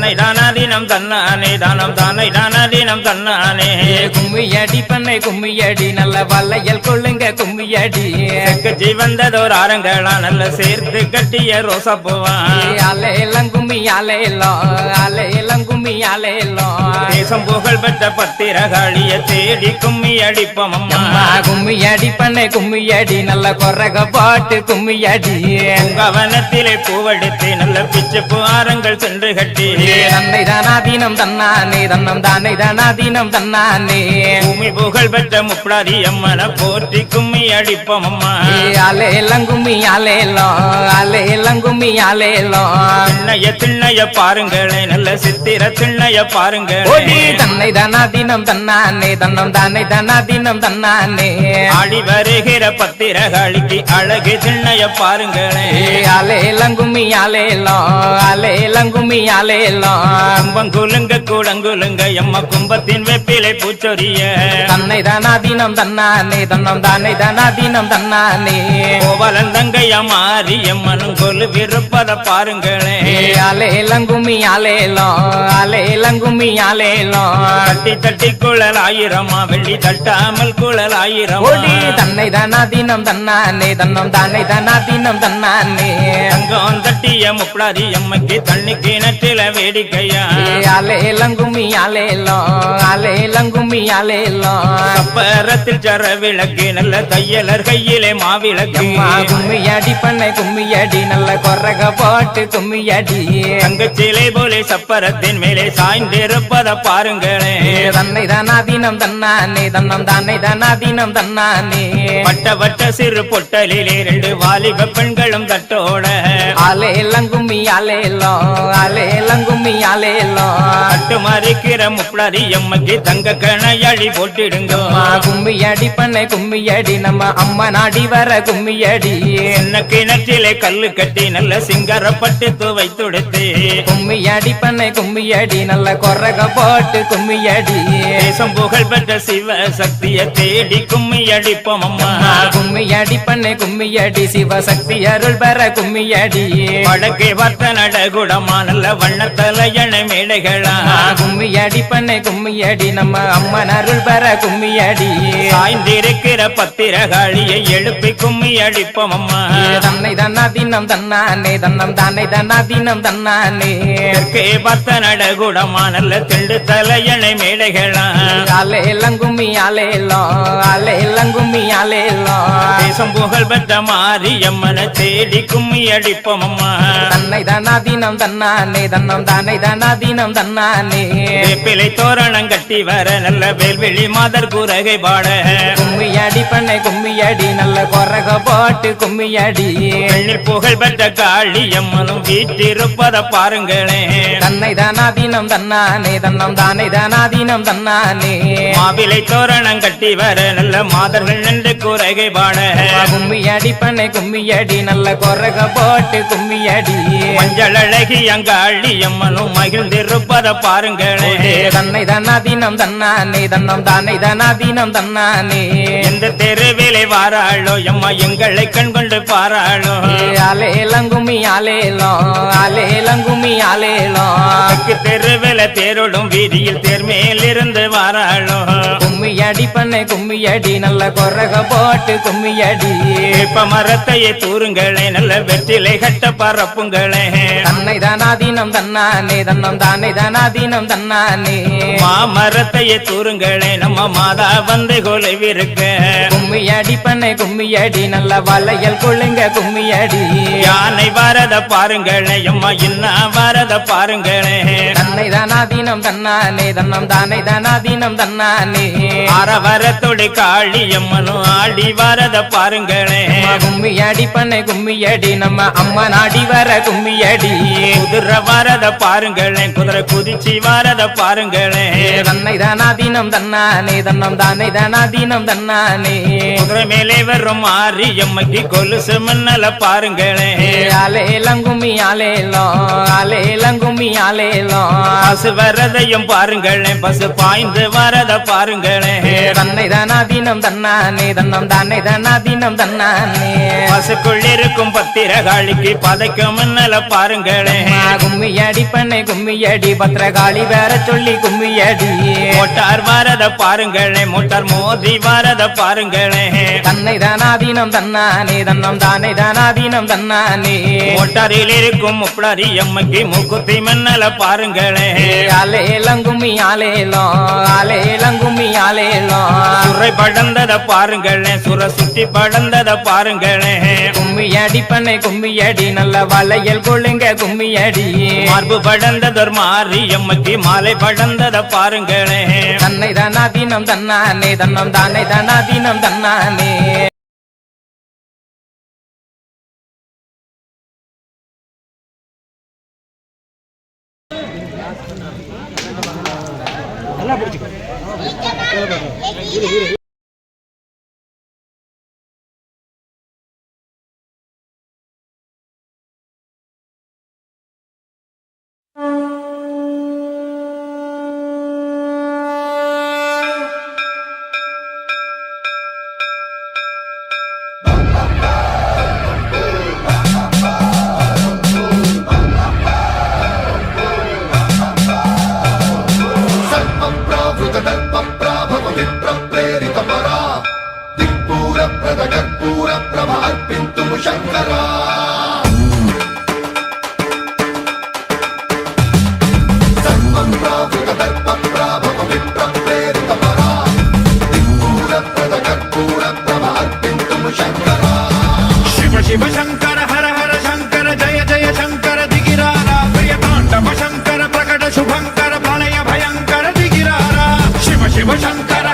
தன்னை தானாதீனம் தன்னானே தானம் தானை தானாதீனம் தன்னானே. கும்மியடி பண்ணை கும்மியடி நல்ல வளையல் கொள்ளுங்க கும்மியடி. கட்சி வந்ததோர் ஆரங்களா நல்ல சேர்த்து கட்டிய ரோசா பூவான் அலையெல்லாம் கும்மி அலையலோ அலையெல்லாம் கும்மி அலையலோ தேசம் புகழ் பெற்ற பத்திரகாளிய தேடி கும்மி அடிப்போம் அம்மா அம்மா கும்மியடி பண்ணை கும்மியடி நல்ல கொரக பாட்டு கும்மியடி. கவனத்திலே பூவெடுத்து நல்ல பிச்சு புகாரங்கள் சென்று கட்டி. தன்னை தானாதீனம் தன்னானே தன்னம் தானே தானாதீனம் தன்னானே. பூமி புகழ் பெற்ற முப்படாதி அம்மனை போற்றி கும்மி அடிப்போம் அம்மா. அலையெல்லாம் கும்மி அலையலோ அலையெல்லாம் கும்மி அலையலோ திண்ணைய திண்ணைய பாருங்களே நல்ல சித்திர திண்ணைய ஓடி பாருங்களே தன்னை தானாதீனம் தன்னானே தன்னம் தானே தானாதீனம் தன்னானே. ஆடி வருகிற பத்திரகாளிக்கு அழகு திண்ணைய பாருங்களே அலையெல்லாம் கும்மி அலையலோ அலையெல்லாம் கும்மி அலையலோ கும்பங்குலுங்க கூடங்குலுங்க எம்ம கும்பத்தின் வெப்பிலை பூச்சொரிய. தன்னை தானாதீனம் தன்னானே தன்னம் தானே தானாதீனம் தன்னானே. கோவலன் தங்கைய மாறி எம்மனும் கொலு விருப்பத பாருங்களே அலையெல்லாம் கும்மி அலையலோ அலையெல்லாம் கும்மி அலையலோ தட்டி தட்டி குழல் ஆயிரமா வெள்ளி தட்டாமல் குழல் ஆயிரம். தன்னை தானாதீனம் தன்னானே தன்னம் தானே தானாதீனம் தன்னானே. தங்கம் தட்டிய முப்படாதி எம்மக்கு தண்ணி கிணற்றில வேடிக்கையா. அலையெல்லாம் கும்மி அலையலோ அலையெல்லாம் கும்மி அலையலோ கப்பரத்தில் சர விளக்கு நல்ல தையலர் கையிலே மாவிளக்கு. கும்மியடி பண்ணை கும்மியடி நல்ல கொரக போட்டு கும்மியடி. தங்கச்சிலை போலே சப்பரத்தின் மேலே சாய்ந்திருப்பத பாருங்களே. தன்னை தானாதீனம் தன்னானே தன்னம் தானே தானாதீனம் தன்னானே. வட்ட வட்ட சிறு பொட்டலிலே ரெண்டு வாலிப பெண்களும் தட்டோட. அலையெல்லாம் கும்மி அலையலோ அலையெல்லாம் கும்மி அலையலோ தட்டு மறிக்கிற முப்படாதி எம்மக்கு தங்க கணையாளி போட்டிடுங்க. அம்மா கும்மியடி பண்ணை கும்மியடி நம்ம அம்மா நாடி வர கும்மியடி. என்ன கிணற்றிலே கல்லு கட்டி நல்ல சிங்கரப்பட்டு துவை துடைத்து கும்மியடி பண்ணை கும்மியடி நல்ல கொரக போட்டு கும்மியடி. தேசம் புகழ் பெற்ற சிவ சக்திய தேடி கும்மி அடிப்போம் அம்மா அம்மா கும்மியடி பண்ணை கும்மியடி சிவசக்தி அருள் பெற கும்மியடி. வடக்கே பார்த்த நடகுடமா நல்ல வண்ணத்தல வண்ணத்தலையண மேடைகளா கும்மியடி பண்ணை கும்மியடி நம்ம அம்மன் அருள் பெற கும்மியடி சாய்ந்திருக்கிற பத்திரகாளியை எழுப்பி கும்மி அடிப்போம் அம்மா தன்னை தன்னா தின்னம் தன்னானே தன்னம் தானே தன்னா தின்னம் தன்னானே தெற்கே பார்த்த நடகுடமா நல்ல திண்டு தல தலையணை மேடைகளா அலையெல்லாம் கும்மி அலையலோ அலையெல்லாம் கும்மி அலையலோ தேசம் புகழ் பெற்ற மாரியம்மனை தேடி கும்மி அடிப்போம் அம்மா தன்னை தானா தினம் தன்னானே தன்னம் தானே தானா தினம் தன்னானே வேப்பிலை தோரணம் கட்டி வர நல்ல வேல்வெளி மாதர் குரகை பாட. கும்மியடி பண்ணை கும்மியடி நல்ல கொரக போட்டு கும்மியடி. புகழ் பெற்ற காளி அம்மனும் வீட்டிருப்பத பாருங்களே. தன்னை தானா தினம் தன்னானே தன்னம் தானே தானா தினம் தன்னானே மாவிலை தோரணம் கட்டி வர நல்ல மாதர்கள் நின்று குரகை பாட. கும்மியடி பண்ணை கும்மியடி நல்ல கொரக போட்டு கும்மியடி. மஞ்சள் அழகி அங்காளி அம்மனும் மகிழ்ந்திருப்பத பாருங்களே. தன்னை தானா தினம் தன்னானே தன்னம் தானே தானா தினம் தன்னானே. எந்த தெருவிலை வாராளோ எம்மா எங்களை கண் கொண்டு பாராளோ அலேலங்குமி அலேலோ அலேலங்குமி அலேலோ தெற்கு தெருவில தேரோடும் வீதியில் தேர்மேல் இருந்து வாராளோ. கும்மியடி பண்ணை கும்மியடி நல்ல கொரக போட்டு கும்மியடி. இப்ப மரத்தையே தூருங்களே நல்ல வெற்றிலை கட்ட பரப்புங்களே. தன்னை தானாதீனம் தன்னானே தன்னம் தானே தானாதீனம் தன்னானே. மாமரத்தையே தூருங்களே நம்ம மாதா வந்து கொலைவிருக்க கும்மியடி பண்ணை கும்மியடி நல்ல வளையல் கொள்ளுங்க கும்மியடி. யானை வரத பாருங்களே அம்மா இன்னா வரத பாருங்களே. தன்னை தானாதீனம் தன்னானே தன்னம் தானே தானாதீனம் தன்னானே. அறவரத்தோடு காளி அம்மனும் ஆடி வரத பாருங்களே. கும்மியடி பண்ணை கும்மியடி நம்ம அம்மா நாடி வர கும்மியடி குதிரை வரத பாருங்களே குதிரை குதிச்சு வாரத பாருங்களே தன்னை தானாதீனம் தன்னானே. தன்னம் தானே தானாதீனம் தன்னானே. குதிரை மேலே வரும் மாரியம்மக்கு கொலுசு மின்னல பாருங்களே ஆலேலம் கும்மி ஆலேலம் ஆலேலம் கும்மி ஆலேலம் பசு வரதையும் பாருங்களே பசு பாய்ந்து வரத பாருங்களே தன்னை தானாதீனம் தன்னானே. தன்னம் தானே தானாதீனம் தன்னானே. பசுக்குள் இருக்கும் பத்திரகாளிக்கு பதைக்கும் மின்னல பாருங்களே. கும்மியடி பண்ணை கும்மியடி பத்திரகாளி வேற சொல்லி கும்மியடி. மோட்டார் வரத பாருங்களே மோட்டார் மோதி வரத பாருங்களே. தன்னை தானாதீனம் தன்னானே தன்னம் தானே தானாதீனம் தன்னானே. மோட்டாரில் இருக்கும் முப்படாரி அம்மைக்கு மூக்குத்தி மின்னல பாருங்களே. ஆலேலம் கும்மி ஆலேலம் ஆலேலம் கும்மி ஆலேலம் சுரை படந்தத பாருங்களே சுர சுத்தி படந்தத பாருங்களே. கும்மியடி பண்ணை கும்மியடி நல்ல வளையல் கொள்ளுங்க கும்மியடி. மார்பு படந்ததொரு மாறி அம்மைக்கு மாலை படந்தத பாருங்களே. தன்னை தானா தினம் தன்னானே தன்னம் தானே தானா தினம் தன்னானே Pravda, శివశంకర